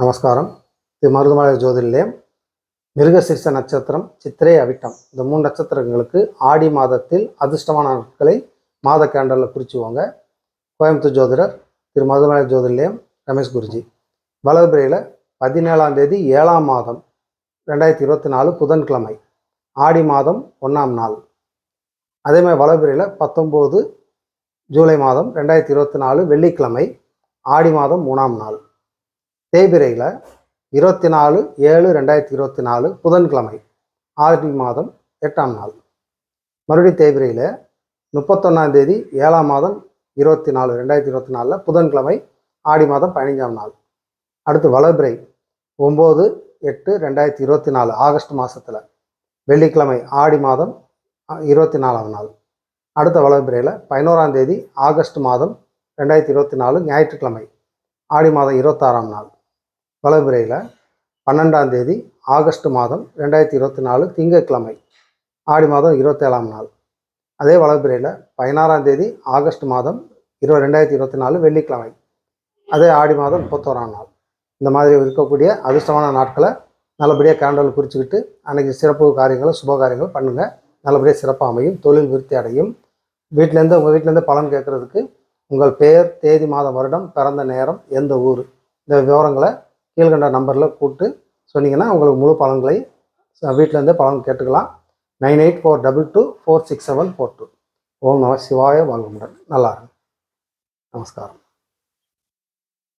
நமஸ்காரம். இது மருதுமலை ஜோதிர்லயம் மிருகசீர்ஷ நட்சத்திரம் சித்திரை அவிட்டம். இந்த மூணு நட்சத்திரங்களுக்கு ஆடி மாதத்தில் அதிர்ஷ்டமான நாட்களை மாத கேண்டலில் குறிச்சுவோங்க கோயம்புத்தூர் ஜோதிடர் திரு மருதுமலை ஜோதிர்லயம் ரமேஷ் குருஜி. வலதுபிரையில் பதினேழாம் தேதி ஏழாம் மாதம் ரெண்டாயிரத்தி இருபத்தி நாலு புதன்கிழமை. ஆடி மாதம் ஒன்றாம் நாள். அதே மாதிரி பத்தொம்போது ஜூலை மாதம் ரெண்டாயிரத்தி இருபத்தி நாலு வெள்ளிக்கிழமை. ஆடி மாதம் மூணாம் நாள். தேய்பிரையில் இருபத்தி நாலு ஏழு ரெண்டாயிரத்தி இருபத்தி நாலு புதன்கிழமை ஆடி மாதம் எட்டாம் நாள். மறுபடியும் தேய்பிரையில் முப்பத்தொன்னாம் தேதி ஏழாம் மாதம் இருபத்தி நாலு ரெண்டாயிரத்தி இருபத்தி நாலில் புதன்கிழமை ஆடி மாதம் பதினஞ்சாம் நாள். அடுத்து வளபிரை ஒம்பது எட்டு ரெண்டாயிரத்தி இருபத்தி நாலு ஆகஸ்ட் மாதத்தில் வெள்ளிக்கிழமை ஆடி மாதம் இருபத்தி நாலாம் நாள். அடுத்த வளர்பிரையில் பதினோராம் தேதி ஆகஸ்ட் மாதம் ரெண்டாயிரத்தி இருபத்தி நாலு ஞாயிற்றுக்கிழமை ஆடி மாதம் இருபத்தாறாம் நாள். வளர்பிறையில் பன்னெண்டாம் தேதி ஆகஸ்ட் மாதம் ரெண்டாயிரத்தி இருபத்தி நாலு திங்கட்கிழமை. ஆடி மாதம் இருபத்தேழாம் நாள். அதே வளர்பிறையில் பதினாறாம் தேதி ஆகஸ்ட் மாதம் இரு ரெண்டாயிரத்தி இருபத்தி நாலு வெள்ளிக்கிழமை. அதே ஆடி மாதம் முப்பத்தோராம் நாள். இந்த மாதிரி இருக்கக்கூடிய அதிர்ஷ்டமான நாட்களை நல்லபடியாக கேண்டல் குறிச்சிக்கிட்டு அன்னைக்கு சிறப்பு காரியங்களை சுப காரியங்கள் பண்ணுங்கள் நல்லபடியாக சிறப்பாக அமையும். தொழில் விருத்தி அடையும். வீட்டிலேருந்து உங்கள் வீட்டிலேருந்து பலன் கேட்குறதுக்கு உங்கள் பெயர் தேதி மாதம் வருடம் பிறந்த நேரம் எந்த ஊர். இந்த விவரங்களை கீழ்கண்ட நம்பரில் கூப்பிட்டு சொன்னீங்கன்னா உங்களுக்கு முழு பலன்களை ச- வீட்டிலேருந்தே பலன் கேட்டுக்கலாம். Nine eight four double two four six seven four two. ஓம் நம சிவாய வாழ்வுடன் நல்லா இருங்க. நமஸ்காரம்.